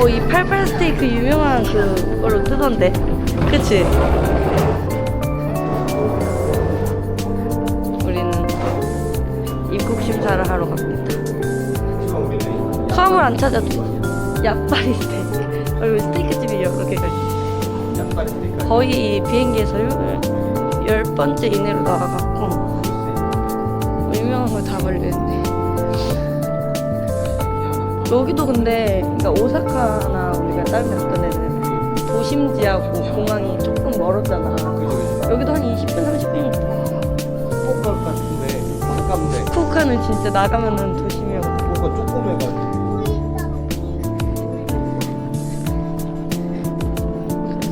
어, 이 팔팔 스테이크 유명한 그걸로 뜨던데. 그치? 우리는 입국 심사를 하러 갑니다. 사람을 안 찾아도 약발이 스테이크. 어, 여기 스테이크 집이 여러 개가 있어. 거의 비행기에서 열, 열 번째 이내로 나가갖고 유명한 걸 다 걸렸네. 여기도 근데 그러니까 오사카나 우리가 다른 데 갔던 데는 도심 지하고 공항이 조금 멀었잖아. 여기도 한 20분, 30분이니까. 후쿠오카 같은데 가깝네. 후쿠오카는 진짜 나가면은 도심이었고. 후쿠오카 조그매가지고.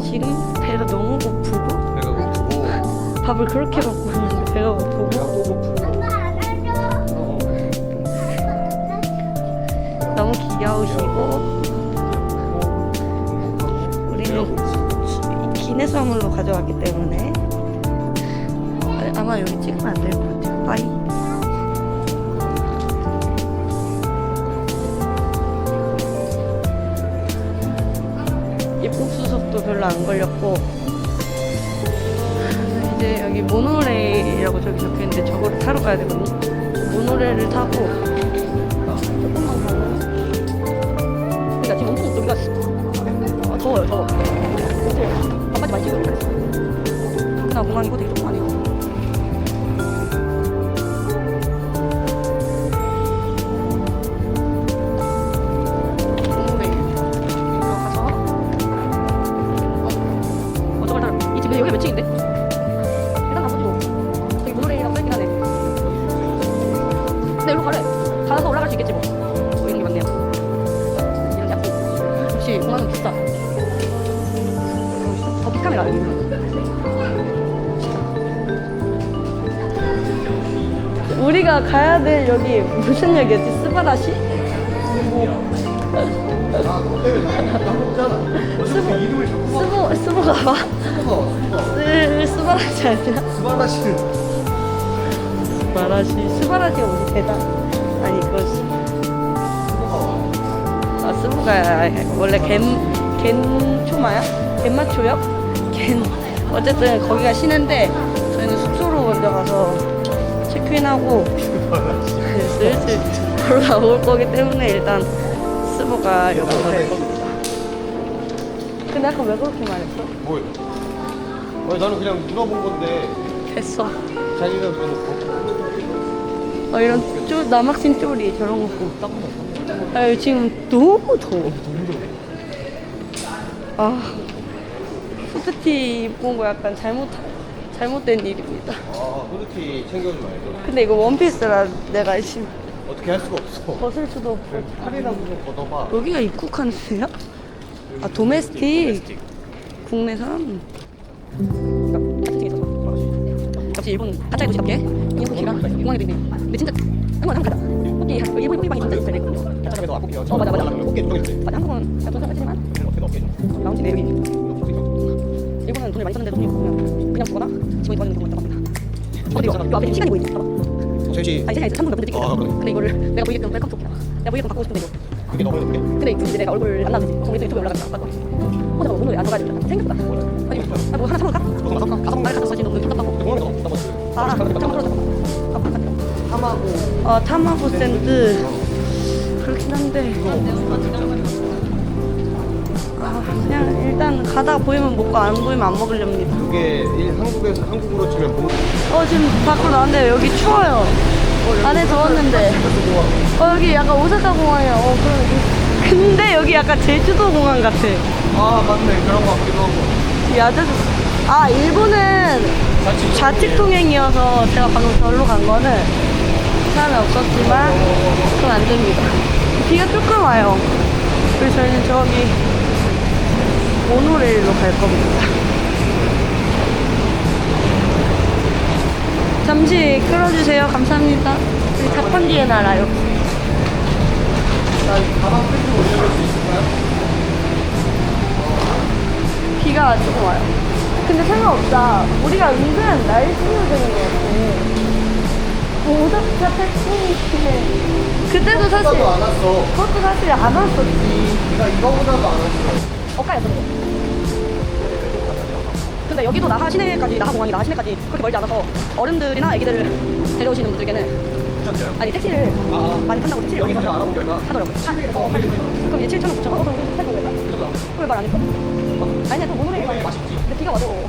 지금 배가 너무 고프고 배가 고프고. 밥을 그렇게 먹고 있는데 배가 고프 귀여우시고 우리는 기내 선물로 가져왔기 때문에 아, 아마 여기 찍으면 안 될 것 같아요. 빠이. 입국 수속도 별로 안 걸렸고 이제 여기 모노레일이라고 저기 적혀 있는데 저거를 타러 가야 되거든요. 모노레일을 타고 아, 더워 반바지 많이 그랬어 나 공항이고 되게 우리가 가야 될 여기 무슨 역이었지? 스바라시? 스보 이름을 자꾸 스보 스보가 봐 스 스바라시 아니야? 스바라시는 스바라시 스바라시가 무슨 대단 아니 그거지 아 스부가 원래 겐, 겐 초마야? 겐마초 역? 겐 어쨌든 거기가 쉬는데 저희는 숙소로 먼저 가서 체크인하고 슬슬 올라올 거기 때문에 일단 여기 갈 겁니다 근데 아까 왜 그렇게 말했어? 뭐예요? 아니 나는 그냥 물어본 건데. 됐어. 자기가 그래놓고. 어, 이런 쪼, 남학생 쪼리 저런 거 아, 지금 너무 더워. 아 후드티 입고 온 거 약간 잘못 잘못된 일입니다. 아 후드티 챙겨오지 말고 근데 이거 원피스라 내가 지금 어떻게 할 수가 없어. 벗을 수도 없고. 팔이라도 좀 걷어봐. 여기가 입국하는 데야? 아 도메스틱 국내산. 역시 일본 가짜의 도시답게 인구시랑 공항에도 있네. 근데 진짜 한번 한번 가자. 여기 일본 일본 방이 진짜 있어야 돼. 가짜에도 앞국이요 어, 맞아, 맞아. 좀 맞아 한국은 약간 돈 쓰지만 어깨 어깨 좀. 라운지네 여기. 일본은 돈을 많이 썼는데 돈이 없으면 그냥 주거나 집에 도와주는 경우가 있다고 합니다. 어, 근데 이거 요 앞에 시간이 보이지? 봐봐. 셋이 아니 세상에 3분 몇 분째 아, 그래? 근데 이거를 내가 보이게끔 웰컴 토끼야. 내가 보이게끔 바꾸고 싶은데 이거. 그게 너무 높게. 근데 이제 내가 얼굴 안 나오지. 그럼 유튜브에 올라가면 바꿔. 어, 잠깐 오늘 안 와가지고 생각보다. 아니, 아, 뭐 하나 사볼까? 하나 사? 가서 말을 갖다 써지 너무 답답하고. 너 나머지. 아, 잠깐 풀어줘. 탐하고 어, 타마고 샌드 그렇긴 한데 아, 그냥 일단 가다 보이면 먹고 안 보이면 안 먹으렵니다. 그게 일, 한국에서 한국으로 치면 뭐 어 지금 밖으로 나왔는데 여기 추워요. 안에 더웠는데. 어 여기 약간 오사카 공항이야. 어 그럼. 근데 여기 약간 제주도 공항 같아. 아 맞네 그런 거 같기도 하고. 야자수. 아 일본은 좌측 통행이어서 제가 방금 절로 간 거는 사람이 없었지만 그건 안 됩니다. 비가 조금 와요. 그래서 저희는 저기 모노레일로 갈 겁니다. 잠시 끌어주세요. 감사합니다. 우리 자판기에 날아요. 가방 끈좀 올려줄 수 있을까요? 비가 조금 와요. 근데 상관없다. 우리가 은근 날씨로 되는 것 같아. 오덕차 택시. 그때도 사실 나도 안 왔어. 그것도 사실 안 왔었지. 네가 이거보다도 안 왔어. 엇가요, 근데. 근데 여기도 나하 시내까지 나하 공항이 나하 시내까지 그렇게 멀지 않아서 어른들이나 아기들을 데려오시는 분들께는. 아니 택시를 아. 많이 탄다고 택시를 여기서 여기서 알아본 결과 하더라고요. 어, 그럼 이제 7천 원, 9천 원, 어, 그럼 탈 거야. 왜말 안 했어? 아니 근데 또 모노레일 맛있지. 근데 비가 와도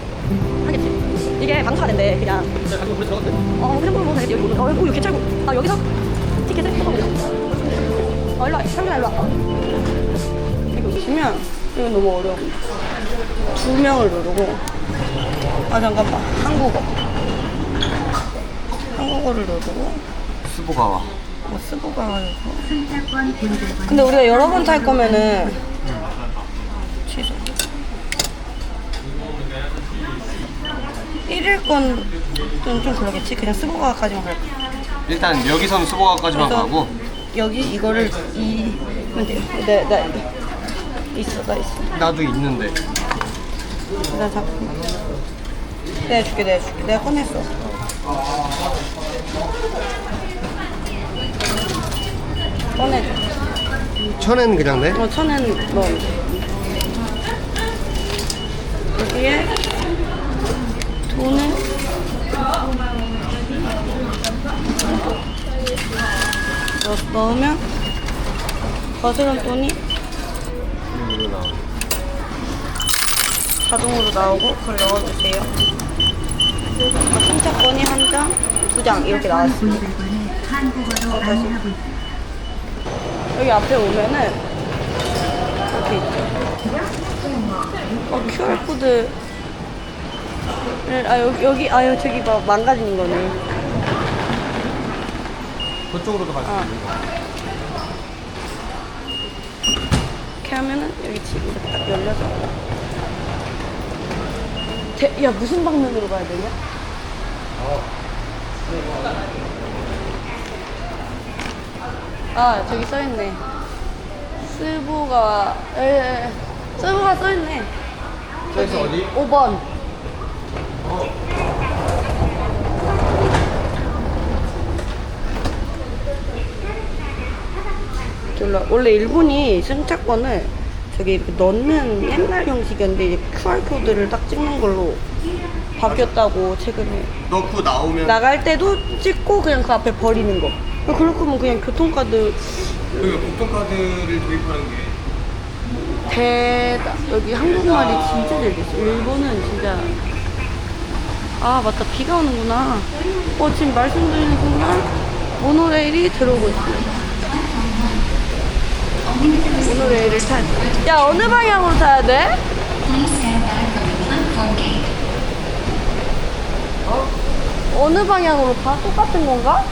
하겠지. 이게 방수가 된대 그냥. 들어갔대. 어 그냥 뭐 되겠지 여기. 어 여기 개찰고. 아 여기서 티켓을 뽑아보자. 어 일로 와. 상준아 일로 와. 이거 보시면 이거 너무 어려워. 두 명을 누르고. 아 잠깐만 한국어. 한국어를 누르고. 수보가 와. 뭐 쓰고 가가지고. 근데 우리가 여러 번 탈 거면은 취소. 1일 건은 좀 그러겠지. 그냥 쓰고 가까지만 갈까. 일단 여기선 수보가까지만 그래서 가고 여기 이거를 이면 돼요. 네, 네. 있어, 나 있어. 나도 있는데. 나 잡고. 내가 줄게, 내가 줄게. 내가 꺼냈어. 꺼내줘. 천엔 그냥 돼? 어, 천엔 뭐 여기에 돈을 넣, 넣으면 거스름 돈이 자동으로 나오고 그걸 넣어주세요. 승차권이 한 장, 두 장 이렇게 나왔습니다. 어, 다시. 여기 앞에 오면은 이렇게 있죠. 어, QR 코드를 아 여기 여기 아 여기 저기 막 망가진 거네. 그쪽으로도 갈 수 아. 있는 거. 이렇게 하면은 여기 지금 딱 열려서. 대, 야 무슨 방면으로 가야 되냐? 아 저기 써있네. 스보가 에 스보가 써있네. 저기서 어디? 5번. 졸라 원래 일본이 승차권을 저기 이렇게 넣는 옛날 형식이었는데 이제 QR 코드를 딱 찍는 걸로 바뀌었다고 최근에 넣고 나오면 나갈 때도 찍고 그냥 그 앞에 버리는 거. 그럴 거면 그냥 교통카드 그리고 교통카드를 도입하는 게 대다 여기 한국말이 진짜 잘 됐어. 일본은 진짜 아 맞다 비가 오는구나. 어 지금 말씀드리는 순간 모노레일이 들어오고 있습니 다. 모노레일을 타. 야 어느 방향으로 타야 돼? 어? 어느 방향으로 타? 똑같은 건가?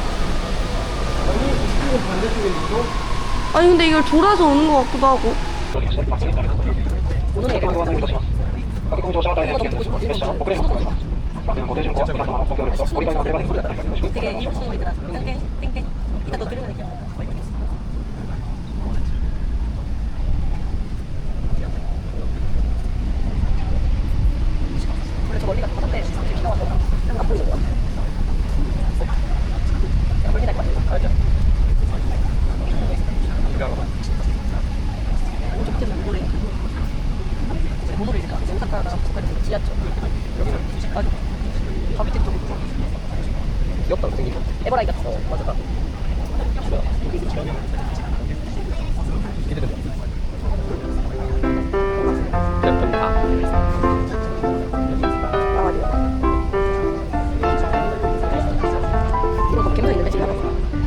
아니 근데 이걸 돌아서 오는 것 같기도 하고. 되게 되겠다. 그래 저 멀리 가서 봤는데 비가 와서 안 보이는 것 같아. 멀리 날것 같아. 알죠? 오른쪽 밑에는 모노레일. 모노레일이니까 오사카랑 지하철. 맞아. 바 밑에 쪽에 있어. 귀엽다, 생긴 에버라이 같어. 맞아. 기대된다. 예쁜 다. 나